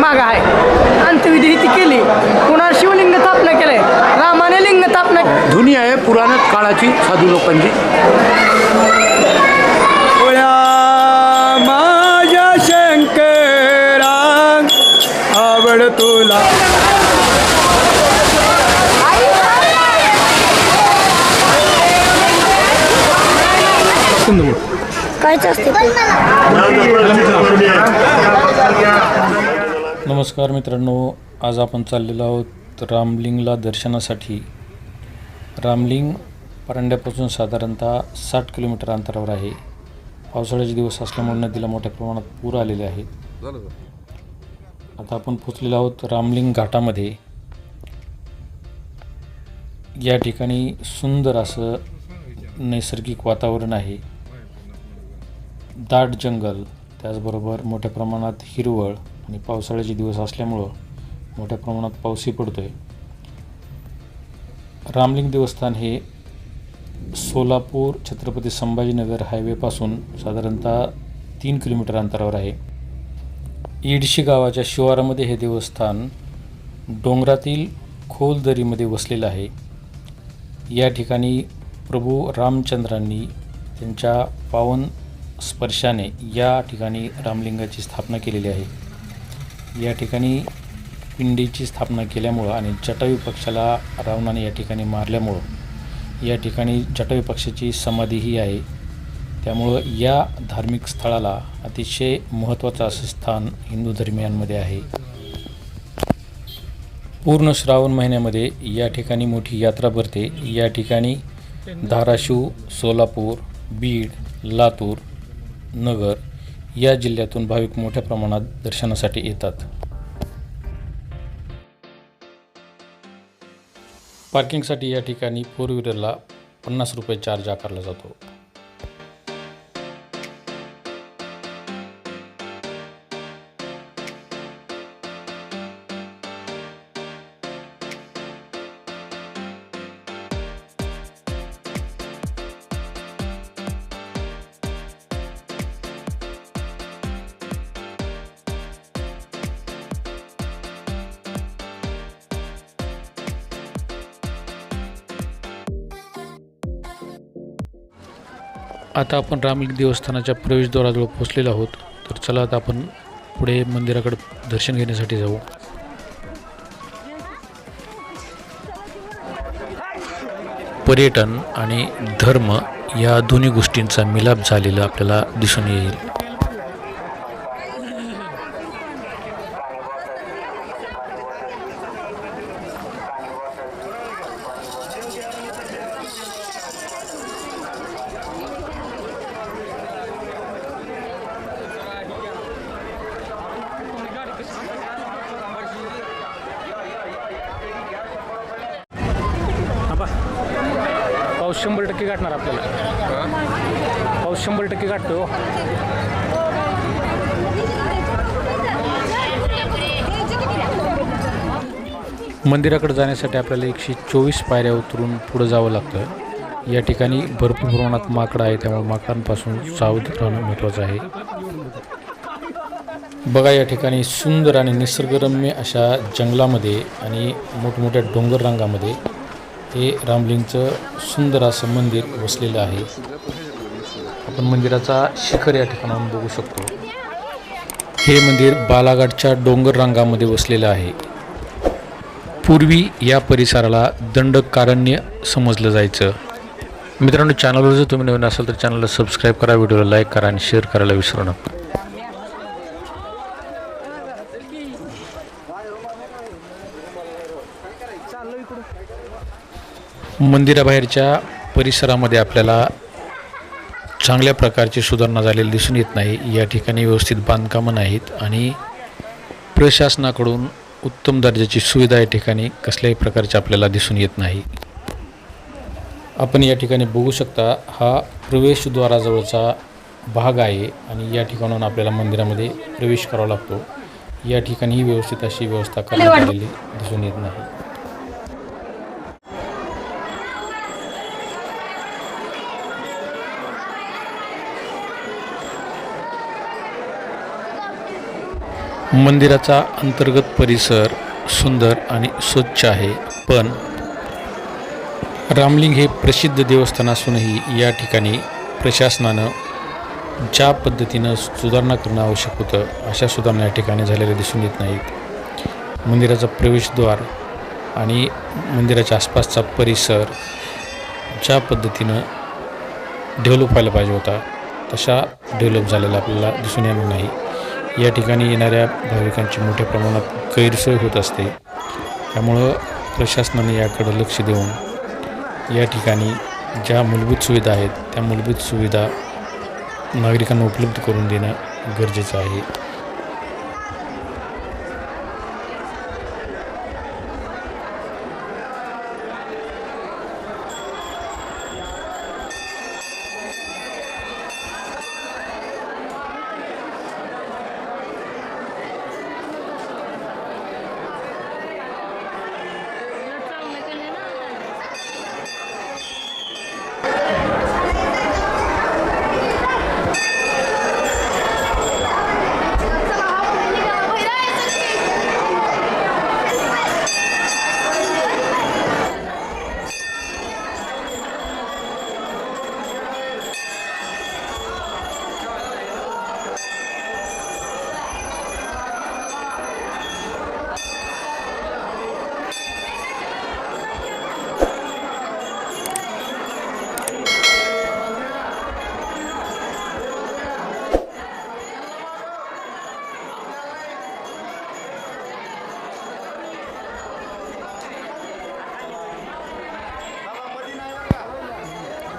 मागं आहे. अंत्यविधी ती केली. पुन्हा शिवलिंग स्थापना केलंय? रामाने लिंग स्थापना जुनी आहे पुराण काळाची साधू लोकांची. माझ्या शंकरा आवड तुला. कायच असते नमस्कार मित्रांनो आज आपण चाललेलो आहोत रामलिंगला दर्शनासाठी. रामलिंग परांड्यापासून साधारणतः साठ किलोमीटर अंतरावर आहे. पावसाळ्याचे दिवस असल्यामुळे नदीला मोठ्या प्रमाणात पूर आलेले आहेत. आता आपण पोचलेलो आहोत रामलिंग घाटामध्ये. या ठिकाणी सुंदर असं नैसर्गिक वातावरण आहे. दाट जंगल त्याचबरोबर मोठ्या प्रमाणात हिरवळ. आणि पावसाळ्याचे दिवस असल्यामुळं मोठ्या प्रमाणात पाऊसही पडतो आहे रामलिंग देवस्थान हे सोलापूर छत्रपती संभाजीनगर हायवेपासून साधारणतः तीन किलोमीटर अंतरावर आहे. इडशी गावाच्या शिवारामध्ये हे देवस्थान डोंगरातील खोल दरीमध्ये वसलेलं आहे. या ठिकाणी प्रभू रामचंद्रांनी त्यांच्या पावन स्पर्शाने या ठिकाणी रामलिंगाची स्थापना केलेली आहे. या ठिकाणी पिंडीची स्थापना केल्यामुळं आणि जटायू पक्षाला रावणाने या ठिकाणी मारल्यामुळं या ठिकाणी जटायू पक्षाची समाधीही आहे. त्यामुळं या धार्मिक स्थळाला अतिशय महत्त्वाचं असं स्थान हिंदू धर्मियांमध्ये आहे. पूर्ण श्रावण महिन्यामध्ये या ठिकाणी मोठी यात्रा भरते. या ठिकाणी धाराशिव सोलापूर बीड लातूर नगर या जिल्ह्यातून भाविक मोठ्या प्रमाणात दर्शनासाठी येतात. पार्किंगसाठी या ठिकाणी फोर व्हीलरला पन्नास रुपये चार्ज आकारला जातो. आता आपण रामलिंग देवस्थानाच्या प्रवेशद्वाराजवळ पोचलेलो आहोत. तर चला आता आपण पुढे मंदिराकडे दर्शन घेण्यासाठी जाऊ. पर्यटन आणि धर्म या दोन्ही गोष्टींचा मिलाप झालेला आपल्याला दिसून येईल. पाऊस शंभर टक्के गाठणार आपल्याला. पाऊस शंभर टक्के गाठतो हो. मंदिराकडे जाण्यासाठी आपल्याला एकशे चोवीस पायऱ्या उतरून पुढं जावं लागतं या ठिकाणी भरपूर प्रमाणात माकडं आहे त्यामुळे माकडांपासून सावध राहणं महत्त्वाचं आहे. बघा या ठिकाणी सुंदर आणि निसर्गरम्य अशा जंगलामध्ये आणि मोठमोठ्या डोंगर रांगामध्ये ते रामलिंगचं सुंदर असं मंदिर वसलेलं आहे. आपण मंदिराचा शिखर या ठिकाणाहून बघू शकतो. हे मंदिर बालाघाटच्या डोंगर रांगामध्ये वसलेलं आहे. पूर्वी या परिसराला दंडकारण्य समजलं जायचं. मित्रांनो चॅनलवर जर तुम्ही नवीन असाल तर चॅनलला सबस्क्राईब करा व्हिडिओला लाईक करा आणि शेअर करायला विसरू नका. मंदिराबाहेरच्या परिसरामध्ये आपल्याला चांगल्या प्रकारची सुधारणा झालेली दिसून येत नाही. या ठिकाणी व्यवस्थित बांधकामं नाहीत आणि प्रशासनाकडून उत्तम दर्जाची सुविधा या ठिकाणी कसल्याही प्रकारची आपल्याला दिसून येत नाही. आपण या ठिकाणी बघू शकता हा प्रवेशद्वाराजवळचा भाग आहे आणि या ठिकाणाहून आपल्याला मंदिरामध्ये प्रवेश करावा लागतो. या ठिकाणी ही व्यवस्थित अशी व्यवस्था करण्यात आलेली दिसून येत नाही. मंदिराचा अंतर्गत परिसर सुंदर आणि स्वच्छ आहे. पण रामलिंग हे प्रसिद्ध देवस्थान असूनही या ठिकाणी प्रशासनानं ज्या पद्धतीनं सुधारणा करणं आवश्यक होतं अशा सुधारणा या ठिकाणी झालेल्या दिसून येत नाहीत. मंदिराचा प्रवेशद्वार आणि मंदिराच्या आसपासचा परिसर ज्या पद्धतीनं डेव्हलप व्हायला पाहिजे होता तशा डेव्हलप झालेला आपल्याला दिसून येणार नाही. या ठिकाणी येणाऱ्या भाविकांची मोठ्या प्रमाणात गैरसोय होत असते. त्यामुळं प्रशासनाने याकडं लक्ष देऊन या ठिकाणी ज्या मूलभूत सुविधा आहेत त्या मूलभूत सुविधा नागरिकांना उपलब्ध करून देणं गरजेचं आहे.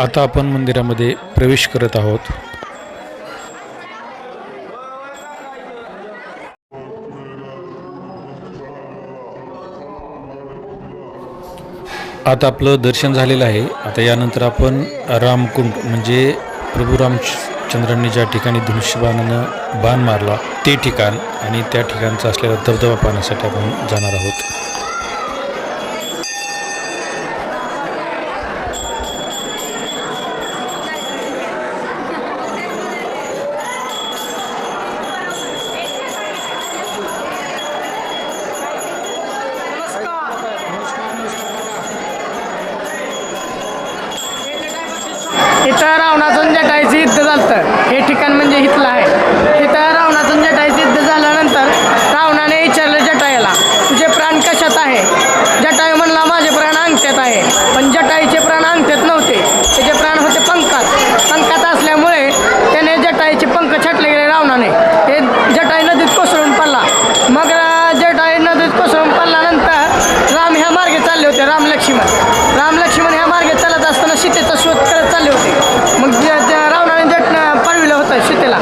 आता आपण मंदिरामध्ये प्रवेश करत आहोत. आता आपलं दर्शन झालेलं आहे. आता यानंतर आपण रामकुंड म्हणजे प्रभू रामचंद्रांनी ज्या ठिकाणी धनुष्यबाणानं बाण मारला ते ठिकाण आणि त्या ठिकाणचा असलेला धबधबा पाहण्यासाठी आपण जाणार आहोत इथं रावणाचं जटाईचं युद्ध झालं हे ठिकाण म्हणजे इथलं आहे इथं रावणाचं जटाईचं युद्ध झाल्यानंतर रावणाने विचारलं जटाईला तुझे प्राण कशात आहे जटाई म्हणला माझे प्राण अंगठ्यात आहे पण जटाईचे प्राण अंगठ्यात नव्हते त्याचे प्राण होते पंखात पंखात असल्यामुळे त्याने जटाईचे पंख छाटले गेले रावणाने ते जटाई नदीत कोसळून पडला मग अं, जटाई नदीत कोसळून पडल्यानंतर राम ह्या मार्गे चालले होते राम लक्ष्मण राम लक्ष्मण ह्या मार्गे चालत असताना सीतेचा शोध करत चालले होते मग ज- ज- रावणाने जट पळविलं होतं सीतेला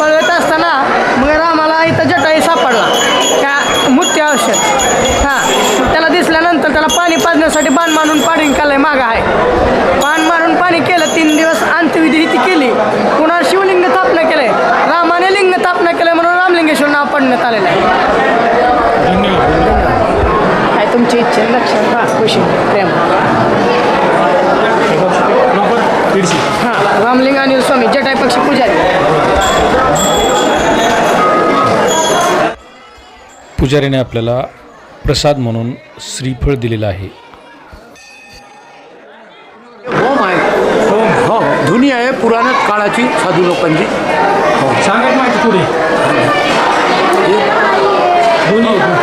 पळवत असताना मग रामाला इथं जटाई सापडला त्या मुत्य औषध हां मग त्याला दिसल्यानंतर त्याला पाणी पाजण्यासाठी बाण मारून पाणी कालय मागं आहे बाण मारून पाणी केलं तीन दिवस अंत्यविधी ती केली पुन्हा शिवलिंग स्थापना केलंय रामाने लिंग स्थापना केलं म्हणून पडण्यात आलेलं आहे. काय तुमची इच्छा. लक्षात राहा. खुशी प्रेम. हां रामलिंग आणि स्वामी जटाई पक्षी पुजारी. पुजारीने आपल्याला प्रसाद म्हणून श्रीफळ दिलेलं आहे. होम आहे. हो. धुनी आहे. पुराण काळाची साधू लोकांची. सांगा माहिती थोडी दोन्ही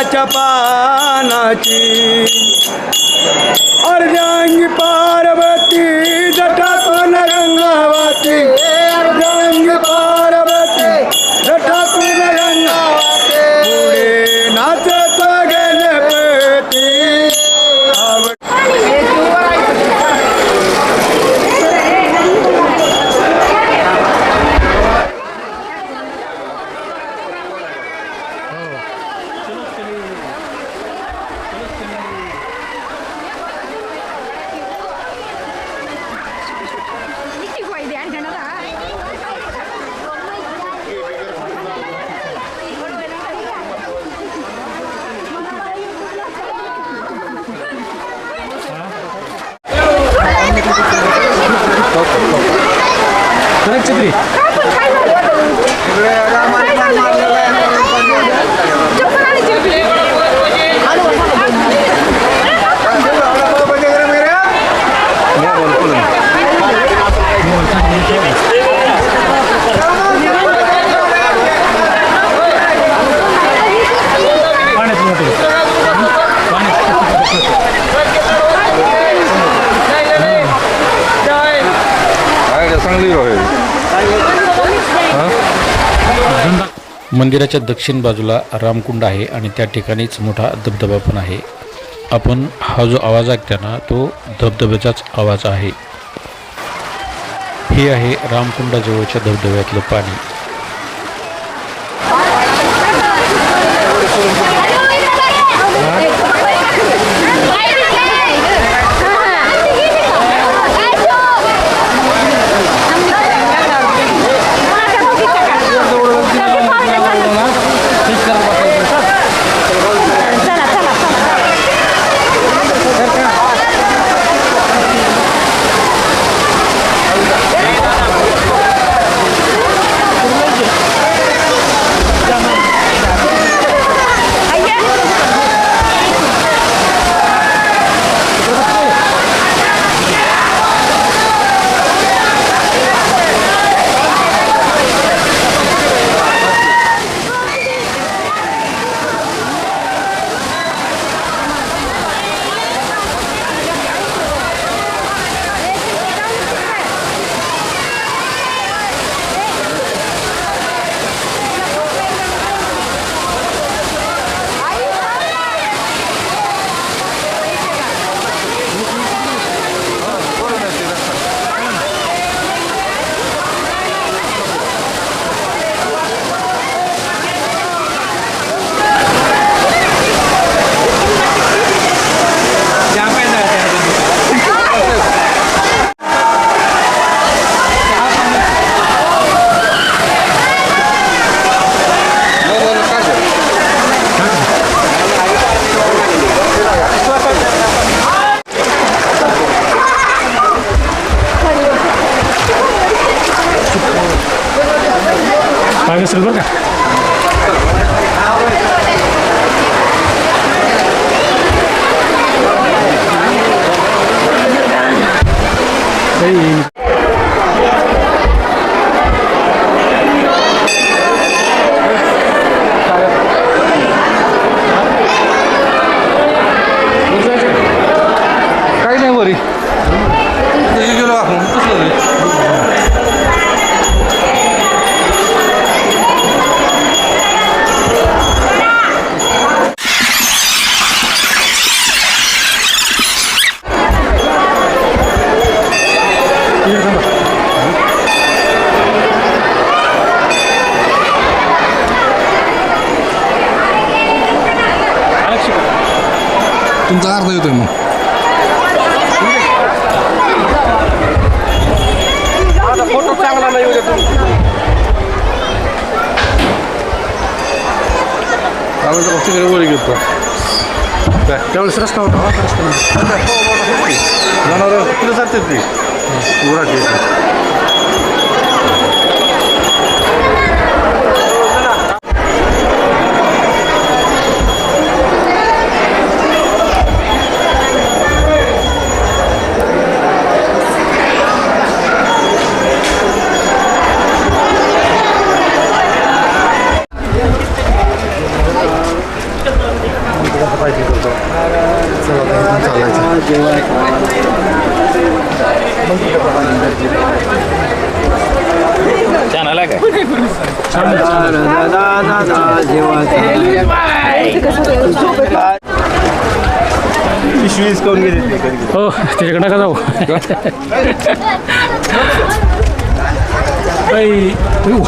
बेलाच्या पानाची. अर्धांगी पार्वती जटातून रंगावाती अर्धांगी पार्वती जटातून गंगावती पुढे नाचत गणपती आवड छत्री पाण्यात मोठं चांगली मंदिराच्या दक्षिण बाजूला रामकुंड आहे आणि त्या ठिकाणीच मोठा धबधबा पण आहे. आपण हा जो आवाज ऐकता ना तो धबधब्याचाच आवाज आहे. हे आहे रामकुंडाजवळच्या धबधब्यातलं पाणी. पाय असेल Arada oturuyor böyle gitti. Bak, devlet sırası da orada. Bak, bak, bak. Lan orada oturuyor zaten. Uğrak yesin. त्याच्याकडे नका जाऊ बाई, उ.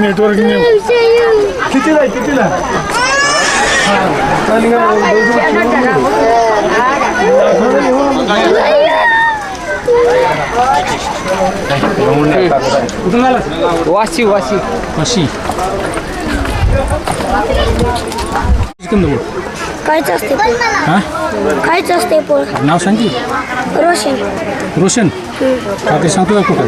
नेटवर्क कितीला कितीला वाशी वाशी. कंदमूळ कायच असते. हां? कायच असते पोळ. नाव सांग रोशन. रोशन? का ते सांगतो का कुठं?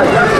मीठ